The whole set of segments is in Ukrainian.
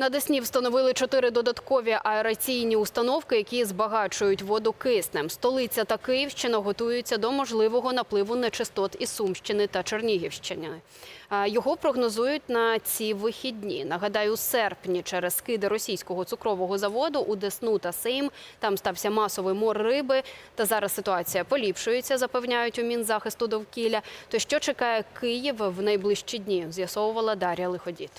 На Десні встановили чотири додаткові аераційні установки, які збагачують воду киснем. Столиця та Київщина готуються до можливого напливу нечистот із Сумщини та Чернігівщини. Його прогнозують на ці вихідні. Нагадаю, у серпні через скиди російського цукрового заводу у Десну та Сейм там стався масовий мор риби. Та зараз ситуація поліпшується, запевняють у Мінзахисту довкілля. То що чекає Київ в найближчі дні? З'ясовувала Дар'я Лиходіт.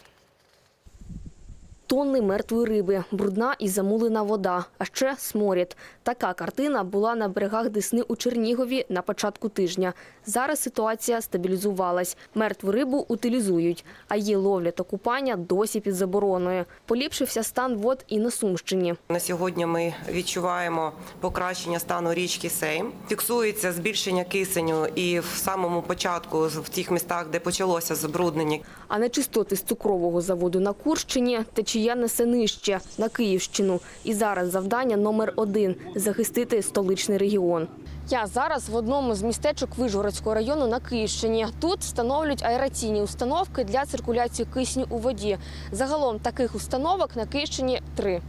Тонни мертвої риби, брудна і замулена вода, а ще сморід. Така картина була на берегах Десни у Чернігові на початку тижня. Зараз ситуація стабілізувалась. Мертву рибу утилізують, а її ловля та купання досі під забороною. Поліпшився стан вод і на Сумщині. На сьогодні ми відчуваємо покращення стану річки Сейм. Фіксується збільшення кисеню і в самому початку в тих містах, де почалося забруднення. А нечистоти з цукрового заводу на Курщині течія несе нижче на Київщину. І зараз завдання номер один захистити столичний регіон. Я зараз в одному з містечок Вижгородського району на Київщині. Тут встановлюють аераційні установки для циркуляції кисню у воді. Загалом таких установок на Київщині три.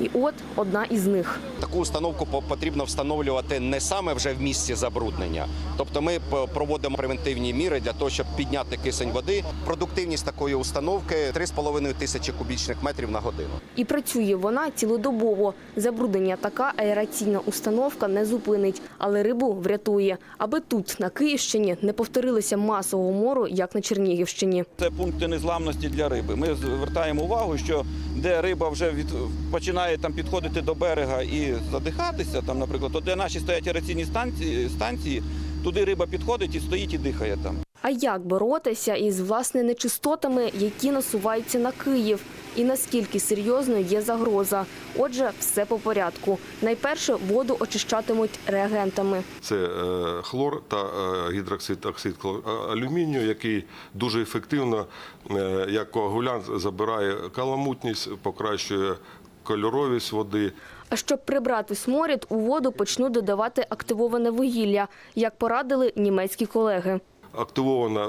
І от одна із них. Таку установку по- потрібно встановлювати не саме вже в місці забруднення. Тобто ми проводимо превентивні міри для того, щоб підняти кисень води. Продуктивність такої установки 3,5 тисячі кубічних метрів на годину. І працює вона цілодобово. Забруднення така аераційна установка не зупинить, але рибу врятує, аби тут, на Київщині, не повторилося масового мору, як на Чернігівщині. Це пункти незламності для риби. Ми звертаємо увагу, що де риба вже від починає там підходити до берега і задихатися, там, наприклад, то де наші стоять аераційні станції, станції, туди риба підходить і стоїть і дихає там. А як боротися із власне нечистотами, які насуваються на Київ? І наскільки серйозною є загроза? Отже, все по порядку. Найперше воду очищатимуть реагентами. Це е, хлор та е, гідроксид оксид алюмінію, який дуже ефективно, е, як коагулянт, забирає каламутність, покращує кольоровість води. А щоб прибрати сморід, у воду почнуть додавати активоване вугілля, як порадили німецькі колеги. Активоване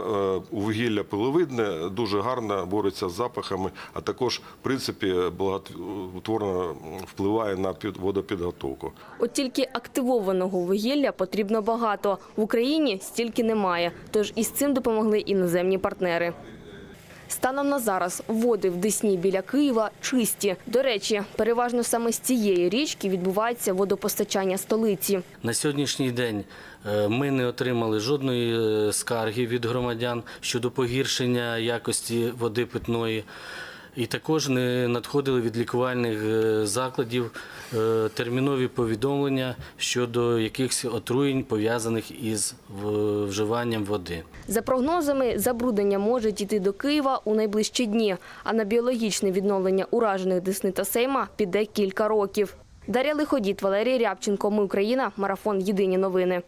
вугілля пиловидне, дуже гарно бореться з запахами, а також, в принципі, благотворно впливає на під- водопідготовку. От тільки активованого вугілля потрібно багато. В Україні стільки немає, тож із цим допомогли іноземні партнери. Станом на зараз води в Десні біля Києва чисті. До речі, переважно саме з цієї річки відбувається водопостачання столиці. На сьогоднішній день е, ми не отримали жодної е, скарги від громадян щодо погіршення якості води питної. І також не надходили від лікувальних е, закладів е, термінові повідомлення щодо якихось отруєнь, пов'язаних із вживанням води. За прогнозами, забруднення може дійти до Києва у найближчі дні, а на біологічне відновлення уражених Десни та Сейма піде кілька років. Дар'я Лиходіт, Валерій Рябченко. Ми Україна. Марафон. Єдині новини.